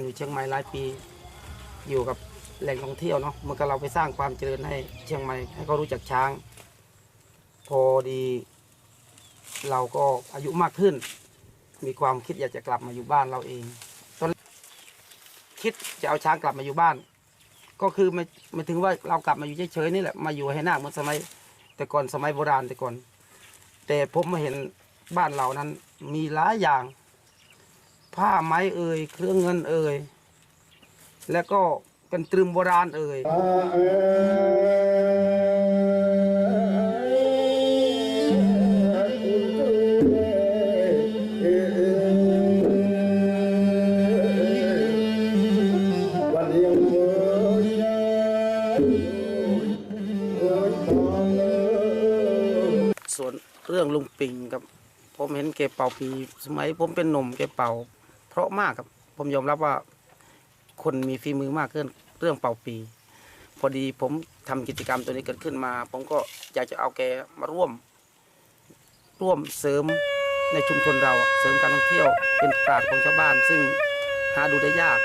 านอยู่เชียงใหม่หลายปี อยู่กับแหล่งท่องเที่ยวเนาะเมื่อก็เราไปสร้างความเจริญให้เชียงใหม่ให้เขารู้จักช้าง พอดี เราก็อายุมากขึ้น มีความคิดอยากจะกลับมาอยู่บ้านเราเองตอนคิดจะเอาช้างกลับมาอยู่บ้าน ก็คือไม่ไม่ถึงว่าเรากลับมาอยู่เฉยๆนี่แหละมาอยู่ให้หน้าเหมือนสมัยแต่ก่อนสมัยโบราณแต่ก่อน แต่ผมมาเห็นบ้านเรานั้นมีหลายอย่าง ผ้าไหมเอ่ยเครื่องเงินเอ่ยแล้วก็เป็นตรึมโบราณเอ่ยส่วนเรื่องลุงปิงครับผมเห็นแกเป่าปีสมัยผมเป็นหนุ่มแกเป่า เพราะมากครับ ผมยอมรับว่า คนมีฝีมือมากขึ้นเรื่องเป่าปี พอดีผมทำกิจกรรมตัวนี้เกิดขึ้นมา ผมก็อยากจะเอาแกมาร่วม ร่วมเสริมในชุมชนเราเสริมการท่องเที่ยวเป็นปราชญ์ของชาวบ้าน ซึ่งหาดูได้ยาก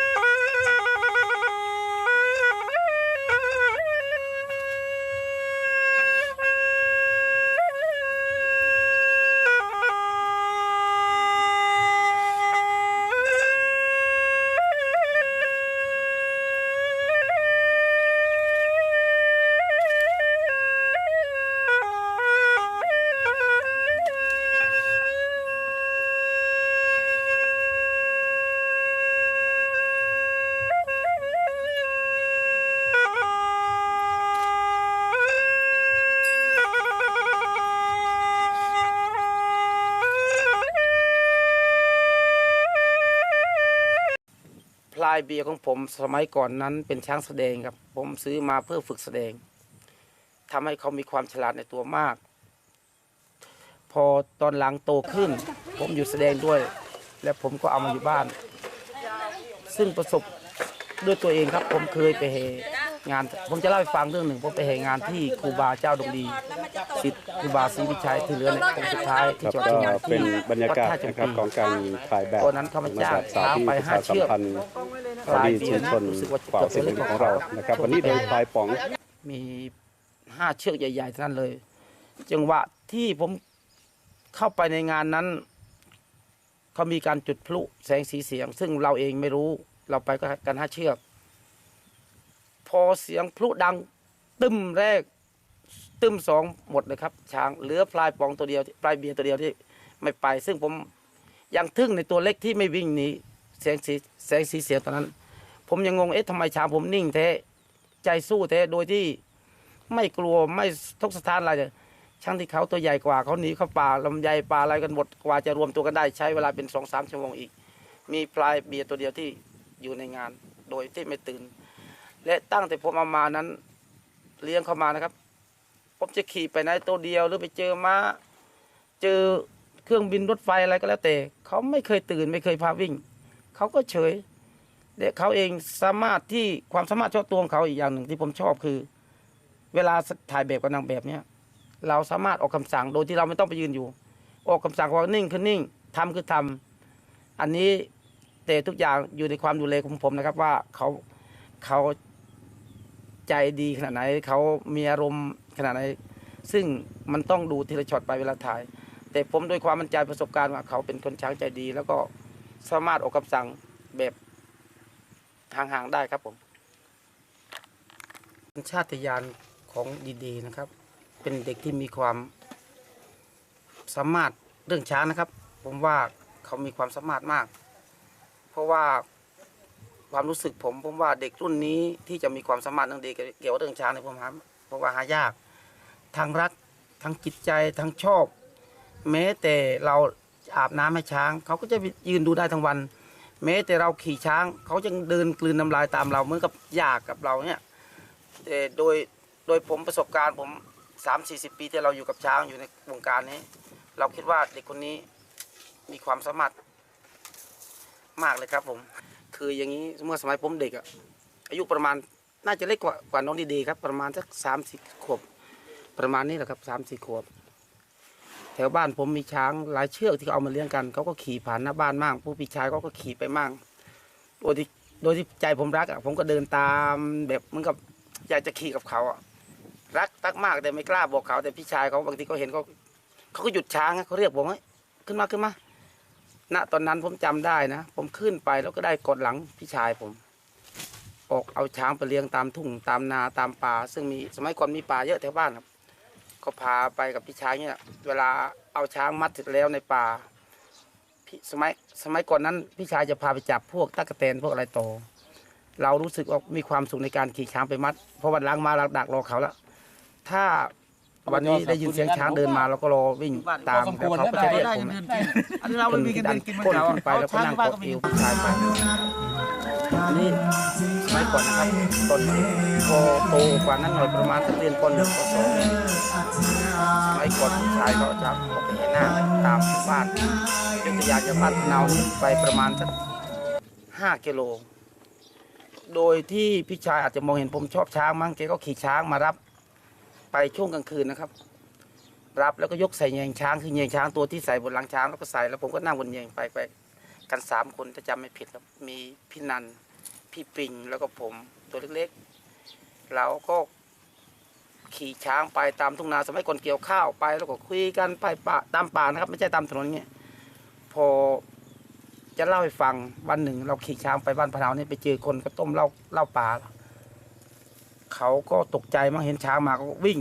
ายเบียร์ของผมสมัยก่อนนั้นเป็นช้างแสดงครับ ผมซื้อมาเพื่อฝึกแสดงทำให้เขามีความฉลาดในตัวมาก พอตอนหลังโตขึ้น ผมอยู่แสดงด้วย และผมก็เอามาอยู่บ้าน ซึ่งประสบด้วยตัวเองครับ ผมเคยไปเหงาน ผมจะเล่าให้ฟังเรื่องหนึ่งผมไปเหงานที่ครูบาเจ้าดงดีสิทธิ์ครูบาศรีวิชัยที่เหลือในองค์สุดท้ายคที่รับจังหวัดก็เชียงใหม่เป็นที่บรรยากาศวัดท่นะครับจำปีของการถ่ายแบบตอนนั้นเขามาจ้างสาธิตช้างไปประห้าชาเชืสัมอก พันธ์พลายที่เบียชุร์มชนรู้สึกว่าฝ่าสิงห์ของเรานะครับ วันนี้โดยพลายป๋องมีห้าเชือกใหญ่ๆทั้งนั้นเลย จังหวะที่ผมเข้าไปในงานนั้นเขามีการจุดพลุแสงสีเสียง ซึ่งเราเองไม่รู้เราไปก็กันห้าเชือก พอเสียงพลุดังตึมแรก ตึมสองหมดเลยครับ ช้างเหลือพลายปองตัวเดียวที่ปลายเบียร์ตัวเดียวที่ไม่ไป ซึ่งผมยังทึ่งในตัวเล็กที่ไม่วิ่งหนี แสงสีแสงสีเสียงตอนนั้น ผมยังงงเอ๊ะทำไมชางผมนิ่งแท้ใจสู้แท้โดยที่ไม่กลัวไม่ทุกสถานอะไรเลยช่างที่เขาตัวใหญ่กว่าเขาหนีเข้าป่าลำไยป่าอะไรกันหมดกว่าจะรวมตัวกันได้ใช้เวลาเป็นสองสามชั่วโมงอีก มีพลายเบียร์ตัวเดียวที่อยู่ในงาน โดยที่ไม่ตื่น และตั้งแต่ผมเอามานั้น เลี้ยงเข้ามานะครับผมจะขี่ไปไหนตัวเดียวหรือไปเจอม้าเจอเครื่องบินรถไฟอะไรก็แล้วแต่เขาไม่เคยตื่นไม่เคยพาวิ่ง เขาก็เฉยและเขาเองสามารถที่ความสามารถเฉพาะตัวของเขาอีกอย่างหนึ่งที่ผมชอบคือ เวลาถ่ายแบบกับนางแบบเนี้ยเราสามารถออกคำสั่งโดยที่เราไม่ต้องไปยืนอยู่ ออกคำสั่งว่านิ่งคือนิ่งทำคือทำอันนี้แต่ทุกอย่างอยู่ในความดูแลของผมนะครับว่าเขาเขาใจดีขนาดไหนเขามีอารมณ์ขนาดไหน ซึ่งมันต้องดูทีละช็อตไปเวลาถ่าย แต่ผมด้วยความมั่นใจประสบการณ์ว่าเขาเป็นคนช้างใจดีแล้วก็ สามารถออกคำสั่งแบบห่างๆได้ครับผมชาติยานของดีๆนะครับ เป็นเด็กที่มีความสามารถเรื่องช้างนะครับ ผมว่าเขามีความสามารถมาก เพราะว่าความรู้สึกผมผมว่าเด็กรุ่นนี้ที่จะมีความสามารถเรื่องดีเกี่ยวกับเรื่องช้างเนี่ยผมหาเพราะว่าหายากทั้งรักทั้งจิตใจทั้งชอบ แม้แต่เรา อาบน้ำให้ช้าง เขาก็จะยืนดูได้ทั้งวัน แม้แต่เราขี่ช้าง เขายังเดินกลืนน้ำลายตามเราเหมือนกับอยากกับเราเนี่ยแต่โดยโดยผมประสบการณ์ผมสามสี่สิบปีที่เราอยู่กับช้างอยู่ในวงการนี้ เราคิดว่าเด็กคนนี้มีความสามารถมากเลยครับผม คืออย่างนี้เมื่อสมัยผมเด็กอะอายุประมาณน่าจะเล็กกว่ากว่าน้องดีๆครับ ประมาณสักสามสี่ขวบประมาณนี้แหละครับสามสี่ขวบ แถวบ้านผมมีช้างหลายเชือกที่เขาเอามาเลี้ยงกันเขาก็ขี่ผ่านหน้าบ้านมั่งผู้พี่ชายเขาก็ขี่ไปมั่งโดยที่โดยที่ใจผมรักอะผมก็เดินตามแบบเหมันกับอยากจะขี่กับเขาอะรักรักมากแต่ไม่กล้าบอกเขาแต่พี่ชายเขาบางทีเขาเห็นเขาเขาก็หยุดช้างเขาเรียกผมว่าขึ้นมาขึ้นมาณตอนนั้นผมจำได้นะ ผมขึ้นไปแล้วก็ได้กดหลังพี่ชายผม ออกเอาช้างไปเลี้ยงตามทุ่งตามนาตามป่าซึ่งมีสมัยก่อนมีป่าเยอะแถวบ้านครับ ก็พาไปกับพี่ชายเนี่ยเวลาเอาช้างมัดเสร็จแล้วในป่าพี่สมัยสมัยก่อนนั้นพี่ชายจะพาไปจับพวกตะกะแตนพวกอะไรโตอเรารู้สึกว่ามีความสุขในการขี่ช้างไปมัด เพราะวันล้างมาเราดักรอเขาแล้วถ้า วันนี้ได้ยินเสียงช้างเดินมาเราก็รอวิ่งตามแล้วเขาก็จะเรียกผมอันนี้เราไม่มีกันดัเป็นนกินเหมือก้นนเขาขึ้นไปแล้วก็นั่งกดเอวพี่ชายไปนี่สมัยก่อนนะครับตอนพอโตกว่านั้นหน่อยประมาณสักเรียนปหนึ่งปสองสมัยก่อนพี่ชายเขาจะออกไปเห็นหน้าตามบ้านยกตัวอย่างจากบ้านเนานี่ไปประมาณสักห้ากิโลโดยที่พี่ชายอาจจะมองเห็นผมชอบช้างมั้งแกก็ขี่ช้างมารับ ไปช่วงกลางคืนนะครับ รับแล้วก็ยกใส่แยงช้างคือแยงช้างตัวที่ใส่บนหลังช้างแล้วก็ใส่แล้วผมก็นั่งบนแยงไปไปกันสามคนถ้าจำไม่ผิดครับมีพี่นันพี่ปิงแล้วก็ผมตัวเล็กๆเราก็ขี่ช้างไปตามทุ่งนาสมัยก่อนเกี่ยวข้าวไปแล้วก็คุยกันไปป่าตามป่านะครับ ไม่ใช่ตามถนนเงี้ยพอจะเล่าให้ฟังวันหนึ่ง เราขี่ช้างไปบ้านพะเนาเนี่ไปเจอคนก็ต้มเล้าเล้าป่า เขาก็ตกใจมั้งเห็นช้างมาก็วิ่ง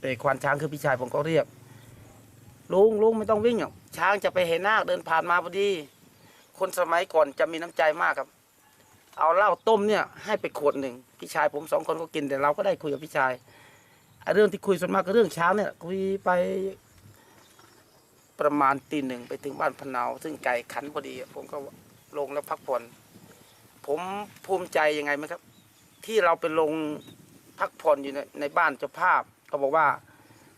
แต่ควานช้างคือพี่ชายผมก็เรียก ลุงลุงไม่ต้องวิ่งหรอกช้างจะไปเห็นนาคเดินผ่านมาพอดี คนสมัยก่อนจะมีน้ำใจมากครับ เอาเหล้าต้มเนี่ยให้ไปขวดหนึ่งพี่ชายผมสองคนก็กินแต่เราก็ได้คุยกับพี่ชายเรื่องที่คุยส่วนมากก็เรื่องช้างเนี่ยคุยไปประมาณตีหนึ่งไปถึงบ้านพนาซึ่งไก่ขันพอดี ผมก็ลงแล้วพักผ่อนผมภูมิใจยังไงไหมครับ ที่เราไปลงพักผ่อนอยู่ในในบ้านเจ้าภาพเขาบอกว่า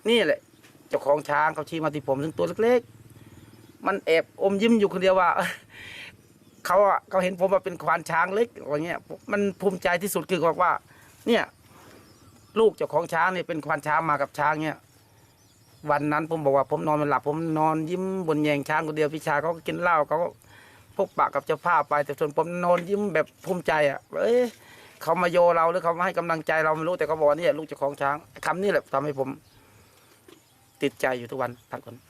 นี่แหละเจ้าของช้างเขาชี้มาที่ผมซึ่งตัวเล็กๆ มันแอบอมยิ้มอยู่คนเดียวว่า เขาอะเขาเห็นผมว่าเป็นควานช้างเล็กอะไรเงี้ย มันภูมิใจที่สุดคือบอกว่า เนี่ย ลูกเจ้าของช้างเนี่ยเป็นควานช้างมากับช้างเนี่ยวันนั้นผมบอกว่าผมนอนไม่หลับผมนอนยิ้มบนแยงช้างคนเดียวพี่ชายเขาก็กินเหล้าเขาพกปากกับเจ้าภาพไปแต่ส่วนผมนอนยิ้มแบบภูมิใจอะเอ้ย เขามาโยเราหรือเขามาให้กำลังใจเราไม่รู้แต่เขาบอกว่านี่ลูกเจ้าของช้างคำนี้แหละทำให้ผม ติดใจอยู่ทุกวันพักก่อน